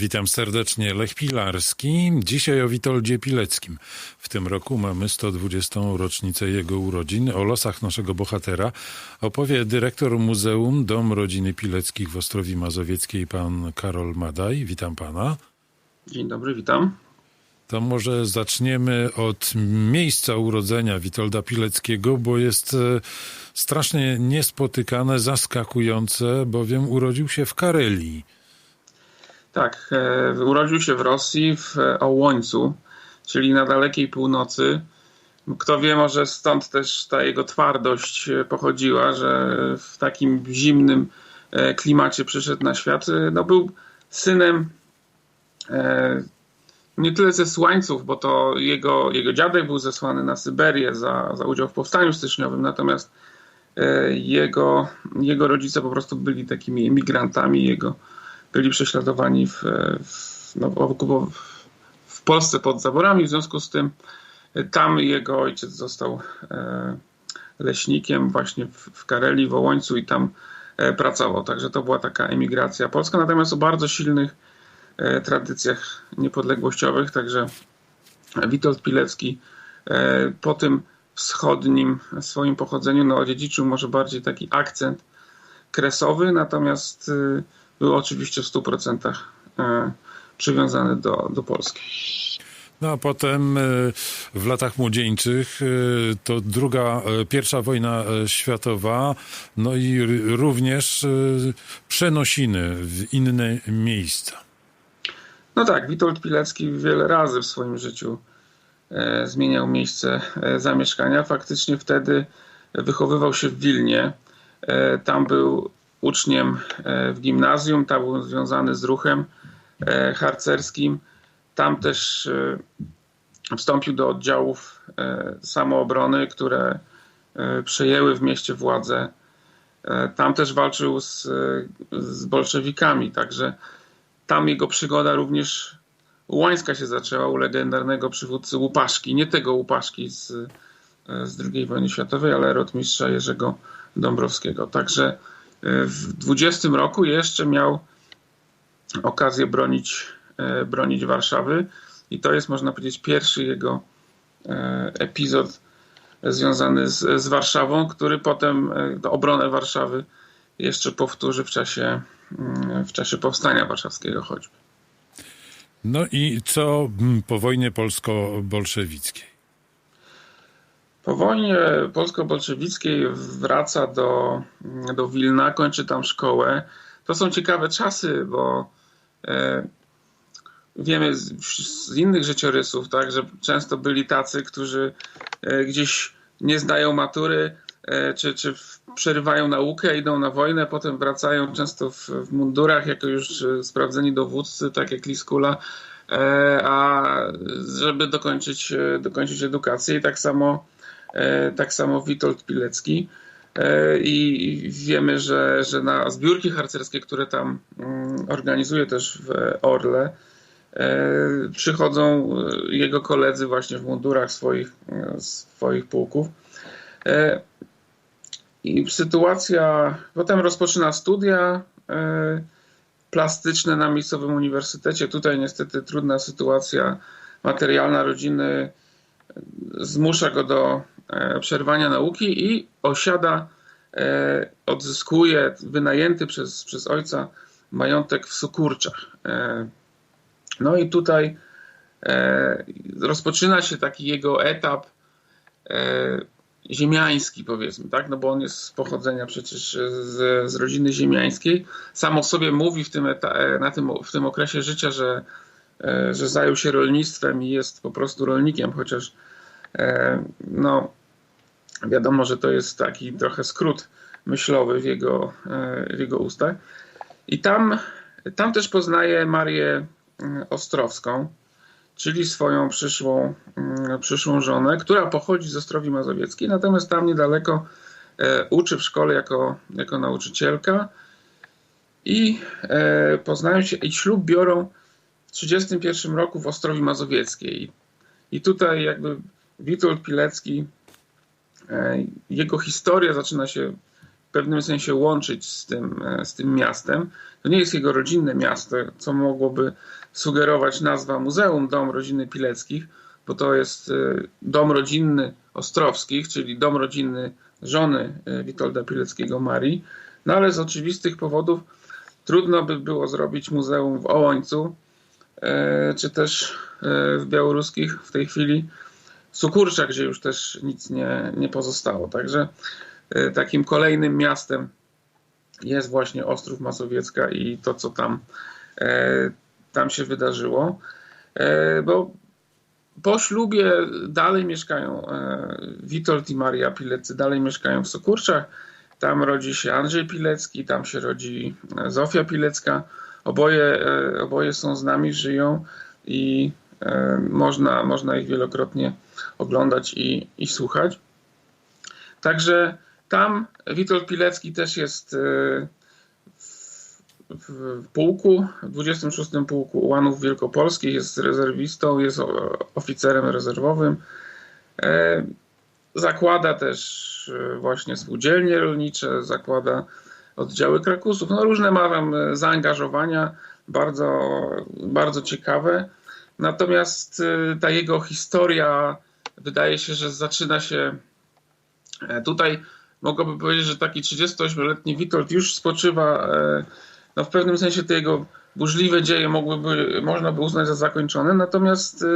Witam serdecznie, Lech Pilarski. Dzisiaj o Witoldzie Pileckim. W tym roku mamy 120. rocznicę jego urodzin. O losach naszego bohatera opowie dyrektor Muzeum Dom Rodziny Pileckich w Ostrowi Mazowieckiej, pan Karol Madaj. Witam pana. Dzień dobry, witam. To może zaczniemy od miejsca urodzenia Witolda Pileckiego, bo jest e, strasznie niespotykane, zaskakujące, bowiem urodził się w Karelii. Tak, e, urodził się w Rosji, w Ołońcu, czyli na dalekiej północy. Kto wie, może stąd też ta jego twardość e, pochodziła, że w takim zimnym e, klimacie przyszedł na świat. E, no, był synem e, nie tyle zesłańców, bo to jego, jego dziadek był zesłany na Syberię za, za udział w powstaniu styczniowym, natomiast e, jego, jego rodzice po prostu byli takimi emigrantami. Jego, byli prześladowani w, w, no, w, Polsce pod zaborami, w związku z tym tam jego ojciec został e, leśnikiem właśnie w, Karelii, w Ołońcu i tam e, pracował. Także to była taka emigracja polska, natomiast o bardzo silnych e, tradycjach niepodległościowych, także Witold Pilecki po tym wschodnim swoim pochodzeniu no, odziedziczył może bardziej taki akcent kresowy, natomiast był oczywiście w 100% przywiązany do, do Polski. No a potem e, w latach młodzieńczych e, to druga, e, pierwsza wojna światowa, no i również przenosiny w inne miejsca. No tak, Witold Pilecki wiele razy w swoim życiu zmieniał miejsce zamieszkania. Faktycznie wtedy wychowywał się w Wilnie. Tam był uczniem w gimnazjum, tam był związany z ruchem harcerskim tam też e, wstąpił do oddziałów e, samoobrony, które e, przejęły w mieście władzę. Tam też walczył z, z bolszewikami, także tam jego przygoda również łańska się zaczęła u legendarnego przywódcy Łupaszki, nie tego Łupaszki z, z II wojny światowej, ale rotmistrza Jerzego Dąbrowskiego. Także w 20 roku jeszcze miał okazję bronić E, bronić Warszawy. I to jest, można powiedzieć, pierwszy jego e, epizod związany z, z Warszawą, który potem e, obronę Warszawy jeszcze powtórzy w czasie, mm, w czasie powstania warszawskiego choćby. No i co po wojnie polsko-bolszewickiej? Po wojnie polsko-bolszewickiej wraca do, do Wilna, kończy tam szkołę. To są ciekawe czasy, bo wiemy z, z, innych życiorysów, tak, że często byli tacy, którzy e, gdzieś nie zdają matury, e, czy, czy przerywają naukę, idą na wojnę, potem wracają często w, w mundurach jako już e, sprawdzeni dowódcy, tak jak Liskula, a żeby dokończyć, dokończyć edukację i tak samo tak samo Witold Pilecki. I wiemy, że, że na zbiórki harcerskie, które tam mm, organizuje też w Orle, E, przychodzą e, jego koledzy właśnie w mundurach swoich, e, swoich pułków. I sytuacja, potem rozpoczyna studia plastyczne na miejscowym uniwersytecie. Tutaj niestety trudna sytuacja materialna rodziny zmusza go do przerwania nauki i osiada, odzyskuje wynajęty przez, przez ojca majątek w Sukurczach. No i tutaj e, rozpoczyna się taki jego etap e, ziemiański, powiedzmy, tak? No bo on jest z pochodzenia przecież z, z rodziny ziemiańskiej. Sam o sobie mówi w tym, e, na tym, w tym okresie życia, że, e, że zajął się rolnictwem i jest po prostu rolnikiem, chociaż e, no, wiadomo, że to jest taki trochę skrót myślowy w jego, e, w jego ustach. I tam, tam też poznaje Marię Mm, Ostrowską, czyli swoją przyszłą, mm, przyszłą żonę, która pochodzi z Ostrowi Mazowieckiej, natomiast tam niedaleko e, uczy w szkole jako, jako nauczycielka i e, poznają się i ślub biorą w 1931 roku w Ostrowi Mazowieckiej. I tutaj jakby Witold Pilecki, jego historia zaczyna się w pewnym sensie łączyć z tym, z tym miastem. To nie jest jego rodzinne miasto, co mogłoby sugerować nazwa muzeum Dom Rodziny Pileckich, bo to jest dom rodzinny Ostrowskich, czyli dom rodzinny żony Witolda Pileckiego Marii. No ale z oczywistych powodów trudno by było zrobić muzeum w Ołońcu, czy też w białoruskich w tej chwili Sukurcza, gdzie już też nic nie, nie pozostało. Także e, takim kolejnym miastem jest właśnie Ostrów Mazowiecka i to, co tam, e, tam się wydarzyło. E, bo po ślubie dalej mieszkają Witold i Maria Pilecy, dalej mieszkają w Sokurczach. Tam rodzi się Andrzej Pilecki, tam się rodzi Zofia Pilecka. Oboje, oboje są z nami, żyją i można, można ich wielokrotnie oglądać i, i słuchać. Także tam Witold Pilecki też jest e, w, pułku, w 26 Pułku Ułanów Wielkopolskich, jest rezerwistą, jest oficerem rezerwowym. E, zakłada też e, właśnie spółdzielnie rolnicze, zakłada oddziały krakusów. No różne ma tam zaangażowania, bardzo, bardzo ciekawe. Natomiast ta jego historia wydaje się, że zaczyna się e, tutaj. Mogłoby powiedzieć, że taki 38-letni Witold już spoczywa, e, no w pewnym sensie te jego burzliwe dzieje mogłyby, można by uznać za zakończone, natomiast e,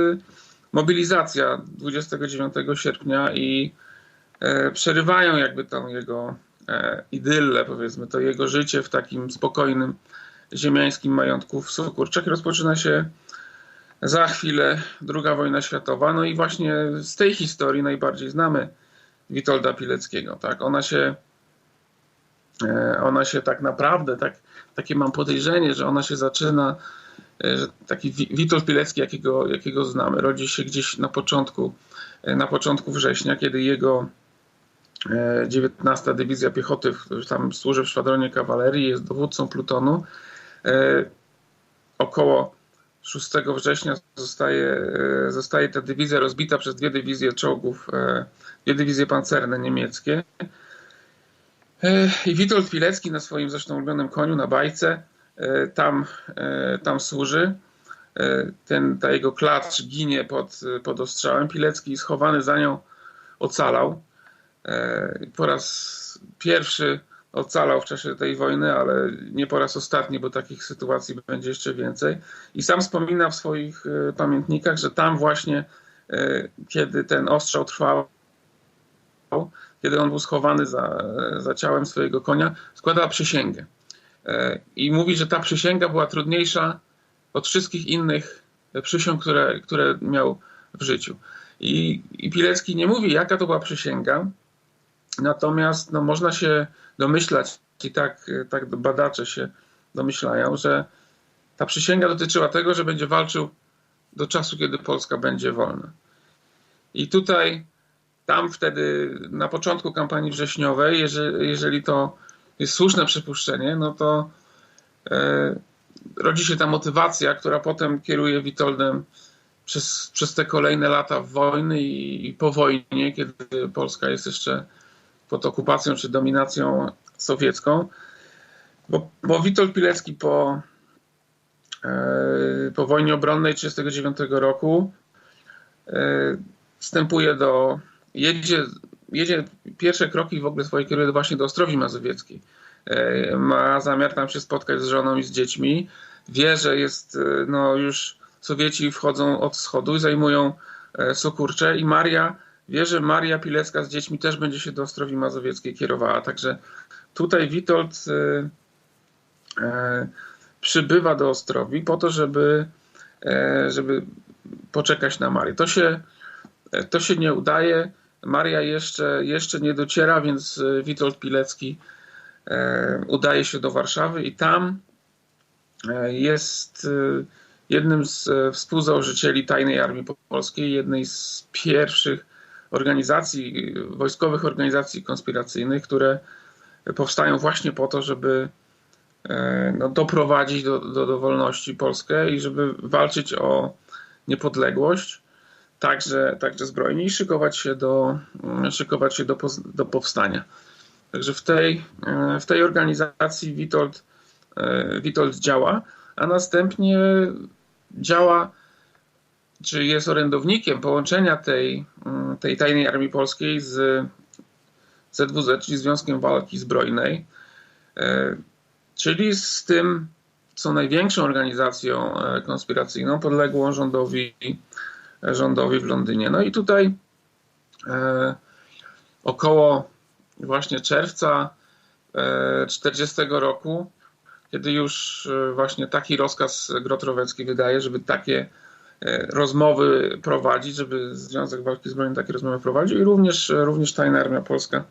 mobilizacja 29 sierpnia i przerywają jakby tą jego idyllę, powiedzmy, to jego życie w takim spokojnym ziemiańskim majątku w Sokurczach rozpoczyna się za chwilę II wojna światowa. No i właśnie z tej historii najbardziej znamy Witolda Pileckiego. Tak? Ona się e, ona się tak naprawdę, tak, takie mam podejrzenie, że ona się zaczyna, e, że taki Witold Pilecki, jakiego, jakiego znamy, rodzi się gdzieś na początku, e, na początku września, kiedy jego 19 Dywizja Piechoty tam służy w szwadronie kawalerii, jest dowódcą plutonu. Około 6 września zostaje, e, zostaje ta dywizja rozbita przez dwie dywizje czołgów, e, dwie dywizje pancerne niemieckie. E, I Witold Pilecki na swoim zresztą ulubionym koniu, na bajce, tam, tam służy. Ten, ta jego klacz ginie pod, pod ostrzałem. Pilecki schowany za nią ocalał. Po raz pierwszy ocalał w czasie tej wojny, ale nie po raz ostatni, bo takich sytuacji będzie jeszcze więcej. I sam wspomina w swoich e, pamiętnikach, że tam właśnie, e, kiedy ten ostrzał trwał, kiedy on był schowany za, za ciałem swojego konia, składał przysięgę. E, I mówi, że ta przysięga była trudniejsza od wszystkich innych przysiąg, które, które miał w życiu. I, I Pilecki nie mówi, jaka to była przysięga, natomiast no, można się domyślać, i tak, tak badacze się domyślają, że ta przysięga dotyczyła tego, że będzie walczył do czasu, kiedy Polska będzie wolna. I tutaj, tam wtedy, na początku kampanii wrześniowej, jeżeli, jeżeli to jest słuszne przypuszczenie, no to e, rodzi się ta motywacja, która potem kieruje Witoldem przez, przez te kolejne lata wojny i, i po wojnie, kiedy Polska jest jeszcze pod okupacją czy dominacją sowiecką, bo, bo Witold Pilecki po, e, po wojnie obronnej 1939 roku e, wstępuje do, jedzie, jedzie pierwsze kroki w ogóle swoje kieruje właśnie do Ostrowi Mazowieckiej. E, ma zamiar tam się spotkać z żoną i z dziećmi. Wie, że jest, no już Sowieci wchodzą od wschodu i zajmują Sokurcze i Maria wie, że Maria Pilecka z dziećmi też będzie się do Ostrowi Mazowieckiej kierowała. Także tutaj Witold y, y, przybywa do Ostrowi po to, żeby, y, żeby poczekać na Marię. To się, to się nie udaje. Maria jeszcze, jeszcze nie dociera, więc Witold Pilecki udaje się do Warszawy i tam jest jednym z współzałożycieli Tajnej Armii Polskiej, jednej z pierwszych organizacji, wojskowych organizacji konspiracyjnych, które powstają właśnie po to, żeby e, no, doprowadzić do, do, do wolności Polskę i żeby walczyć o niepodległość, także, także zbrojnie i szykować się do, szykować się do, do powstania. Także w tej, w tej organizacji Witold, Witold działa, a następnie działa, czy jest orędownikiem połączenia tej, tej tajnej armii polskiej z ZWZ, czyli Związkiem Walki Zbrojnej, czyli z tym, co największą organizacją konspiracyjną podległą rządowi, rządowi w Londynie. No i tutaj około właśnie czerwca 40 roku, kiedy już właśnie taki rozkaz Grotrowecki wydaje, żeby takie rozmowy prowadzić, żeby Związek Walki Zbrojnej takie rozmowy prowadził i również, również Tajna Armia Polska,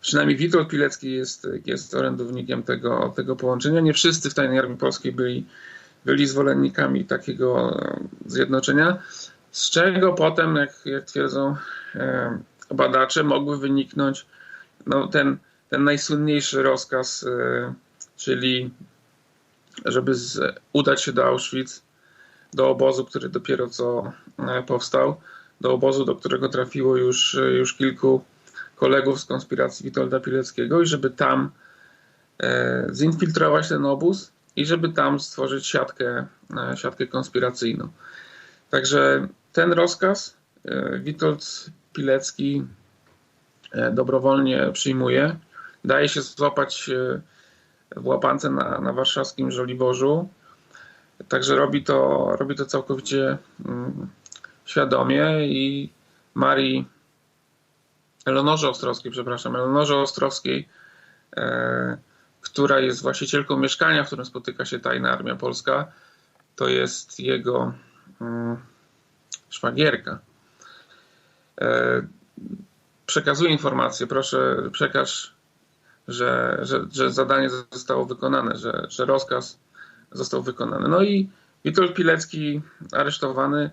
przynajmniej Witold Pilecki jest, jest orędownikiem tego, tego połączenia. Nie wszyscy w Tajnej Armii Polskiej byli, byli zwolennikami takiego zjednoczenia, z czego potem, jak, jak twierdzą badacze, mogły wyniknąć no, ten, ten najsłynniejszy rozkaz, czyli żeby z, udać się do Auschwitz, do obozu, który dopiero co powstał, do obozu, do którego trafiło już, już kilku kolegów z konspiracji Witolda Pileckiego i żeby tam zinfiltrować ten obóz i żeby tam stworzyć siatkę, siatkę konspiracyjną. Także ten rozkaz Witold Pilecki dobrowolnie przyjmuje. Daje się złapać w łapance na, na warszawskim Żoliborzu. Także robi to, robi to całkowicie mm, świadomie i Marii Eleonorze Ostrowskiej, przepraszam, Eleonorze Ostrowskiej, e, która jest właścicielką mieszkania, w którym spotyka się tajna armia polska, to jest jego mm, szwagierka. E, przekazuje informację, proszę przekaż, że, że, że zadanie zostało wykonane, że, że rozkaz został wykonany. No i Witold Pilecki aresztowany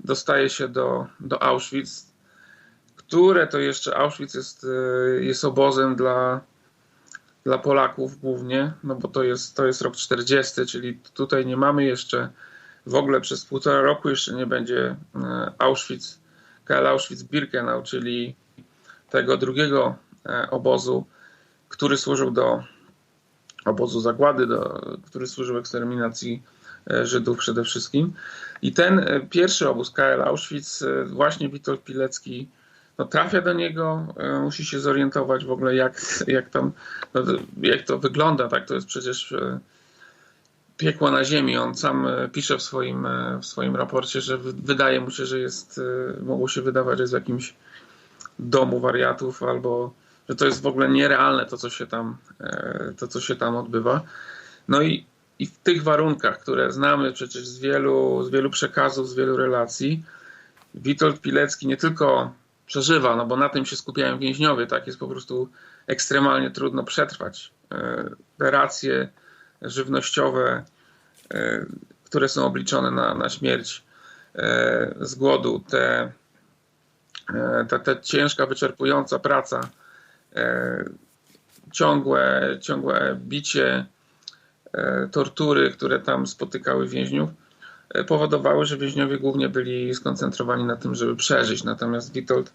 dostaje się do, do Auschwitz, które to jeszcze Auschwitz jest, jest obozem dla, dla Polaków głównie, no bo to jest, to jest rok 40, czyli tutaj nie mamy jeszcze w ogóle przez półtora roku jeszcze nie będzie Auschwitz, KL Auschwitz-Birkenau, czyli tego drugiego obozu, który służył do obozu zagłady, do, który służył eksterminacji Żydów przede wszystkim. I ten pierwszy obóz KL Auschwitz, właśnie Witold Pilecki no, trafia do niego, musi się zorientować w ogóle jak, jak tam, no, jak to wygląda, tak, to jest przecież piekło na ziemi. On sam pisze w swoim, w swoim raporcie, że wydaje mu się, że jest, mogło się wydawać, że jest w jakimś domu wariatów albo że to jest w ogóle nierealne to, co się tam, to, co się tam odbywa. No i, i w tych warunkach, które znamy przecież z wielu, z wielu przekazów, z wielu relacji, Witold Pilecki nie tylko przeżywa, no bo na tym się skupiają więźniowie, tak jest po prostu ekstremalnie trudno przetrwać. Te racje żywnościowe, które są obliczone na, na śmierć z głodu, te, ta, ta ciężka, wyczerpująca praca, ciągłe, ciągłe bicie, tortury, które tam spotykały więźniów, powodowały, że więźniowie głównie byli skoncentrowani na tym, żeby przeżyć. Natomiast Witold,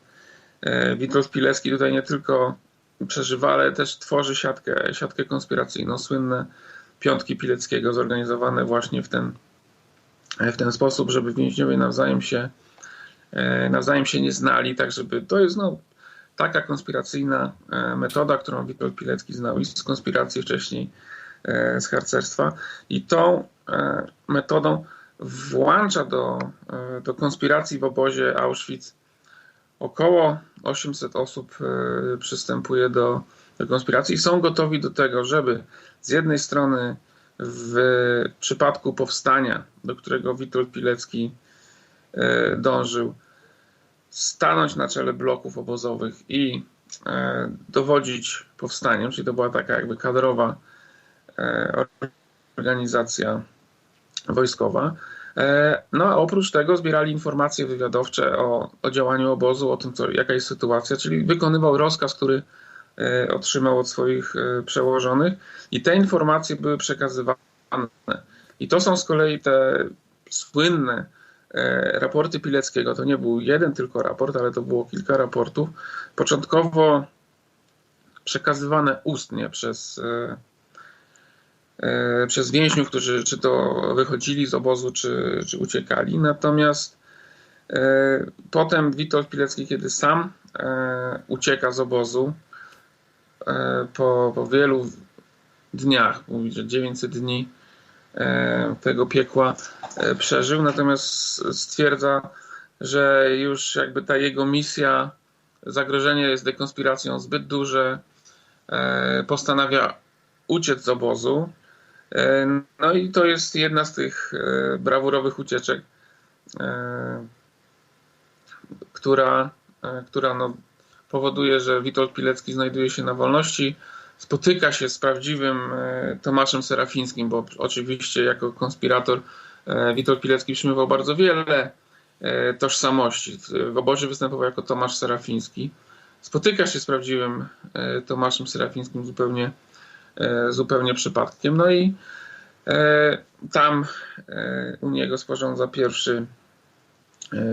Witold Pilecki tutaj nie tylko przeżywa, ale też tworzy siatkę, siatkę konspiracyjną. Słynne piątki Pileckiego zorganizowane właśnie w ten, w ten sposób, żeby więźniowie nawzajem się, nawzajem się nie znali, tak żeby to jest no, taka konspiracyjna metoda, którą Witold Pilecki znał i z konspiracji wcześniej z harcerstwa. I tą metodą włącza do, do konspiracji w obozie Auschwitz około 800 osób przystępuje do, do konspiracji i są gotowi do tego, żeby z jednej strony w przypadku powstania, do którego Witold Pilecki dążył, stanąć na czele bloków obozowych i dowodzić powstaniem, czyli to była taka jakby kadrowa organizacja wojskowa. No a oprócz tego zbierali informacje wywiadowcze o, o działaniu obozu, o tym, co, jaka jest sytuacja, czyli wykonywał rozkaz, który otrzymał od swoich przełożonych i te informacje były przekazywane. I to są z kolei te słynne raporty Pileckiego. To nie był jeden tylko raport, ale to było kilka raportów. Początkowo przekazywane ustnie przez, przez więźniów, którzy czy to wychodzili z obozu, czy, czy uciekali. Natomiast potem Witold Pilecki, kiedy sam ucieka z obozu, po, po wielu dniach, mówi, że 900 dni e, tego piekła e, przeżył, natomiast stwierdza, że już jakby ta jego misja, zagrożenie jest dekonspiracją zbyt duże, e, postanawia uciec z obozu. No i to jest jedna z tych brawurowych ucieczek, która, która no powoduje, że Witold Pilecki znajduje się na wolności spotyka się z prawdziwym e, Tomaszem Serafińskim, bo oczywiście jako konspirator e, Witold Pilecki przyjmował bardzo wiele e, tożsamości. W obozie występował jako Tomasz Serafiński. Spotyka się z prawdziwym Tomaszem Serafińskim zupełnie, zupełnie przypadkiem. No i tam u niego sporządza pierwszy,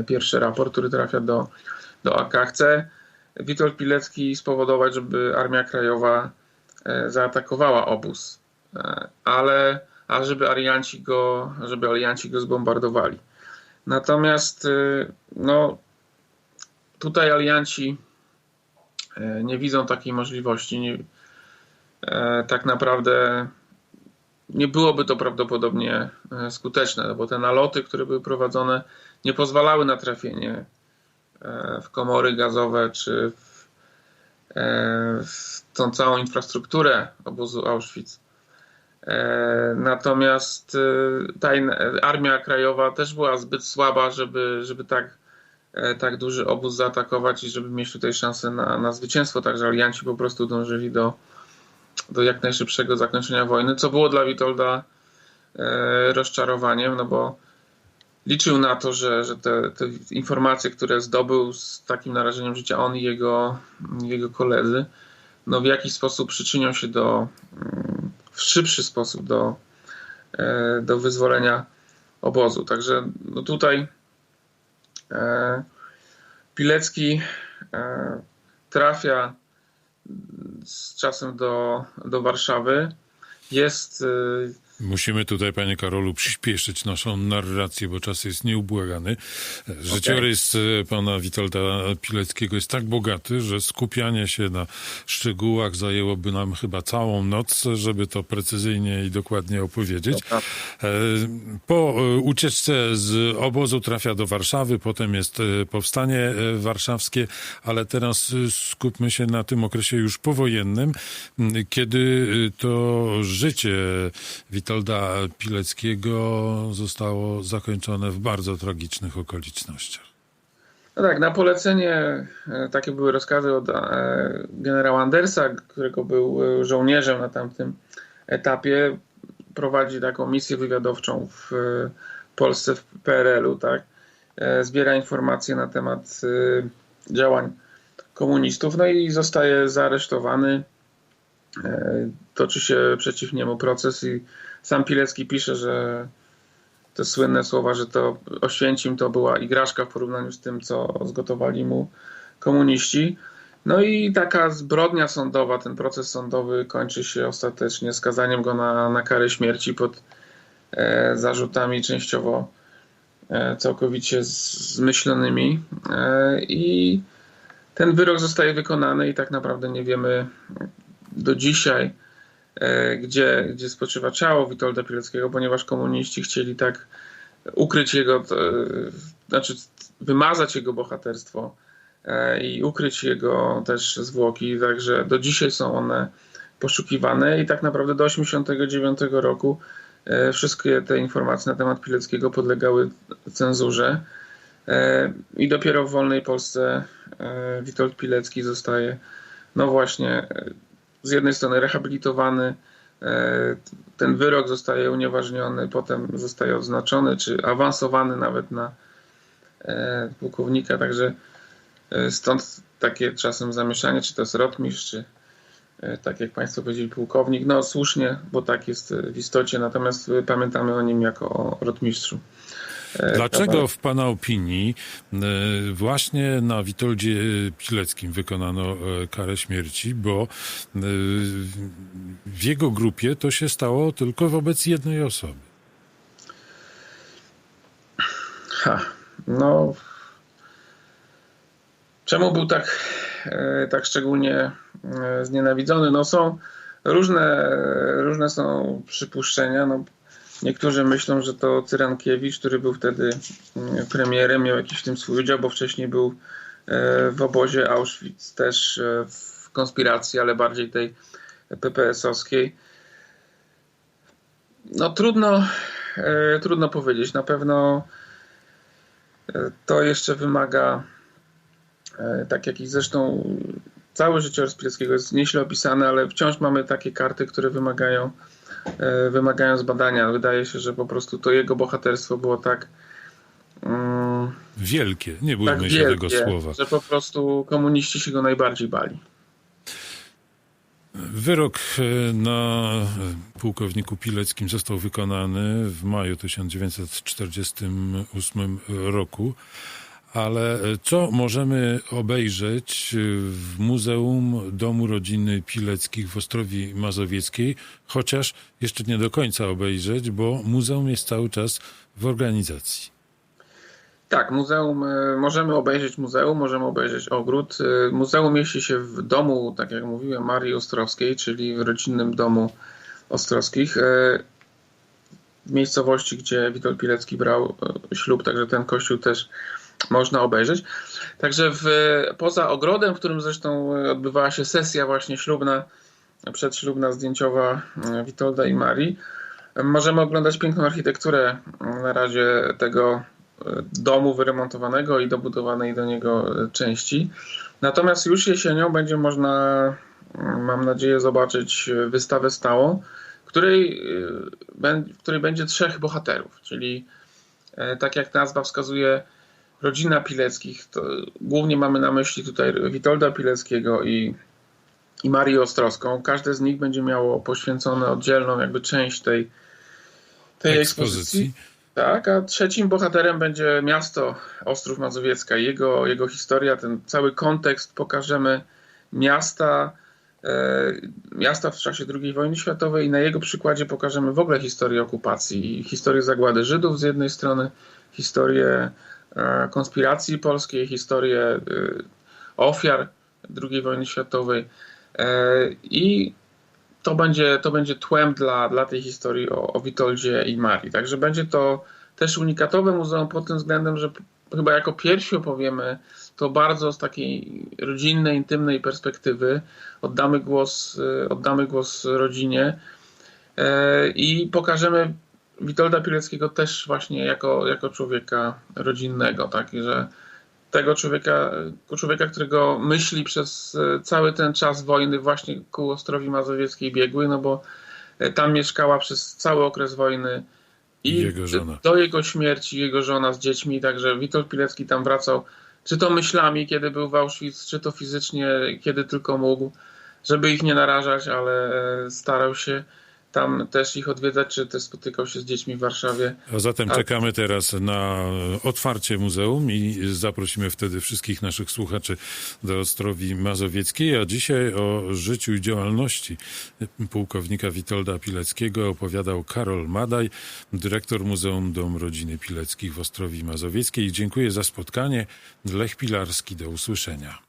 pierwszy raport, który trafia do, do AK. Chce Witold Pilecki spowodować, żeby Armia Krajowa zaatakowała obóz, e, ale a żeby alianci go, żeby alianci go zbombardowali. Natomiast e, no, tutaj alianci nie widzą takiej możliwości. Nie, tak naprawdę nie byłoby to prawdopodobnie skuteczne, bo te naloty, które były prowadzone, nie pozwalały na trafienie w komory gazowe czy w E, tą całą infrastrukturę obozu Auschwitz. E, natomiast e, ta armia krajowa też była zbyt słaba, żeby, żeby tak, tak duży obóz zaatakować i żeby mieć tutaj szansę na, na zwycięstwo. Także alianci po prostu dążyli do, do jak najszybszego zakończenia wojny, co było dla Witolda rozczarowaniem, no bo liczył na to, że, że te, te, informacje, które zdobył z takim narażeniem życia on i jego, jego koledzy, no w jakiś sposób przyczynią się do, w szybszy sposób do, e, do wyzwolenia obozu. Także no tutaj e, Pilecki e, trafia z czasem do, do Warszawy. Jest Musimy tutaj, panie Karolu, przyspieszyć naszą narrację, bo czas jest nieubłagany. Życiorys okay. pana Witolda Pileckiego jest tak bogaty, że skupianie się na szczegółach zajęłoby nam chyba całą noc, żeby to precyzyjnie i dokładnie opowiedzieć. E, po e, ucieczce z obozu trafia do Warszawy, potem jest e, powstanie warszawskie, ale teraz skupmy się na tym okresie już powojennym, kiedy to życie Witolda Witolda Pileckiego zostało zakończone w bardzo tragicznych okolicznościach. No tak, na polecenie, e, takie były rozkazy od e, generała Andersa, którego był e, żołnierzem na tamtym etapie, prowadzi taką misję wywiadowczą w Polsce, w PRL-u, tak? Zbiera informacje na temat działań komunistów, no i zostaje zaaresztowany. Toczy się przeciw niemu proces i sam Pilecki pisze, że te słynne słowa, że to Oświęcim to była igraszka w porównaniu z tym, co zgotowali mu komuniści. No i taka zbrodnia sądowa, ten proces sądowy kończy się ostatecznie skazaniem go na, na karę śmierci pod e, zarzutami częściowo e, całkowicie zmyślonymi. E, I ten wyrok zostaje wykonany i tak naprawdę nie wiemy do dzisiaj, gdzie, gdzie spoczywa ciało Witolda Pileckiego, ponieważ komuniści chcieli tak ukryć jego, e, znaczy wymazać jego bohaterstwo e, i ukryć jego też zwłoki, także do dzisiaj są one poszukiwane i tak naprawdę do 1989 roku wszystkie te informacje na temat Pileckiego podlegały cenzurze. I dopiero w wolnej Polsce Witold Pilecki zostaje no właśnie z jednej strony rehabilitowany, e, ten wyrok zostaje unieważniony, potem zostaje odznaczony, czy awansowany nawet na e, pułkownika, także e, stąd takie czasem zamieszanie, czy to jest rotmistrz, czy tak jak Państwo powiedzieli, pułkownik. No słusznie, bo tak jest w istocie, natomiast pamiętamy o nim jako o rotmistrzu. Dlaczego w Pana opinii e, właśnie na Witoldzie Pileckim wykonano e, karę śmierci? Bo e, w jego grupie to się stało tylko wobec jednej osoby. Ha, no. Czemu był tak, e, tak szczególnie e, znienawidzony? No są różne, różne są przypuszczenia. No, niektórzy myślą, że to Cyrankiewicz, który był wtedy mm, premierem, miał jakiś w tym swój udział, bo wcześniej był e, w obozie Auschwitz też e, w konspiracji, ale bardziej tej PPS-owskiej. No trudno, e, trudno powiedzieć. Na pewno to jeszcze wymaga, tak jak i zresztą cały życiorys Pileckiego jest nieźle opisany, ale wciąż mamy takie karty, które wymagają, e, wymagają zbadania. Wydaje się, że po prostu to jego bohaterstwo było tak, mm, Wielkie, nie tak bójmy się tego wielkie, słowa. że po prostu komuniści się go najbardziej bali. Wyrok e, na pułkowniku Pileckim został wykonany w maju 1948 roku. Ale e, co możemy obejrzeć w Muzeum Domu Rodziny Pileckich w Ostrowi Mazowieckiej, chociaż jeszcze nie do końca obejrzeć, bo muzeum jest cały czas w organizacji. Tak, muzeum, e, możemy obejrzeć muzeum, możemy obejrzeć ogród. E, Muzeum mieści się w domu, tak jak mówiłem, Marii Ostrowskiej, czyli w rodzinnym domu Ostrowskich. e, W miejscowości, gdzie Witold Pilecki brał e, ślub, także ten kościół też można obejrzeć. Także w, poza ogrodem, w którym zresztą e, odbywała się sesja właśnie ślubna, przedślubna, zdjęciowa e, Witolda i Marii, e, możemy oglądać piękną architekturę na razie tego domu wyremontowanego i dobudowanej do niego części. Natomiast już jesienią będzie można, mm, mam nadzieję, zobaczyć wystawę stałą, której, w której będzie trzech bohaterów, czyli tak jak nazwa wskazuje, rodzina Pileckich. Głównie mamy na myśli tutaj Witolda Pileckiego i, i Marię Ostrowską. Każde z nich będzie miało poświęcone oddzielną jakby część tej, tej ekspozycji. Ekspozycji. Tak, a trzecim bohaterem będzie miasto Ostrów Mazowiecka. Jego, jego historia, ten cały kontekst pokażemy miasta, e, miasta w czasie II wojny światowej i na jego przykładzie pokażemy w ogóle historię okupacji. Historię zagłady Żydów z jednej strony, historię konspiracji polskiej, historię e, ofiar II wojny światowej e, i to będzie, to będzie tłem dla, dla tej historii o, o Witoldzie i Marii. Także będzie to też unikatowe muzeum pod tym względem, że chyba jako pierwsi opowiemy to bardzo z takiej rodzinnej, intymnej perspektywy. Oddamy głos, oddamy głos rodzinie e, i pokażemy Witolda Pileckiego też właśnie jako, jako człowieka rodzinnego, tak, I że tego człowieka, człowieka, którego myśli przez e, cały ten czas wojny właśnie ku Ostrowi Mazowieckiej biegły, no bo e, tam mieszkała przez cały okres wojny i Jego do jego śmierci jego żona z dziećmi, także Witold Pilecki tam wracał, czy to myślami, kiedy był w Auschwitz, czy to fizycznie, kiedy tylko mógł, żeby ich nie narażać, ale e, starał się tam też ich odwiedzać, czy też spotykał się z dziećmi w Warszawie. A zatem czekamy teraz na otwarcie muzeum i zaprosimy wtedy wszystkich naszych słuchaczy do Ostrowi Mazowieckiej. A dzisiaj o życiu i działalności pułkownika Witolda Pileckiego opowiadał Karol Madaj, dyrektor Muzeum Dom Rodziny Pileckich w Ostrowi Mazowieckiej. Dziękuję za spotkanie. Lech Pilarski, do usłyszenia.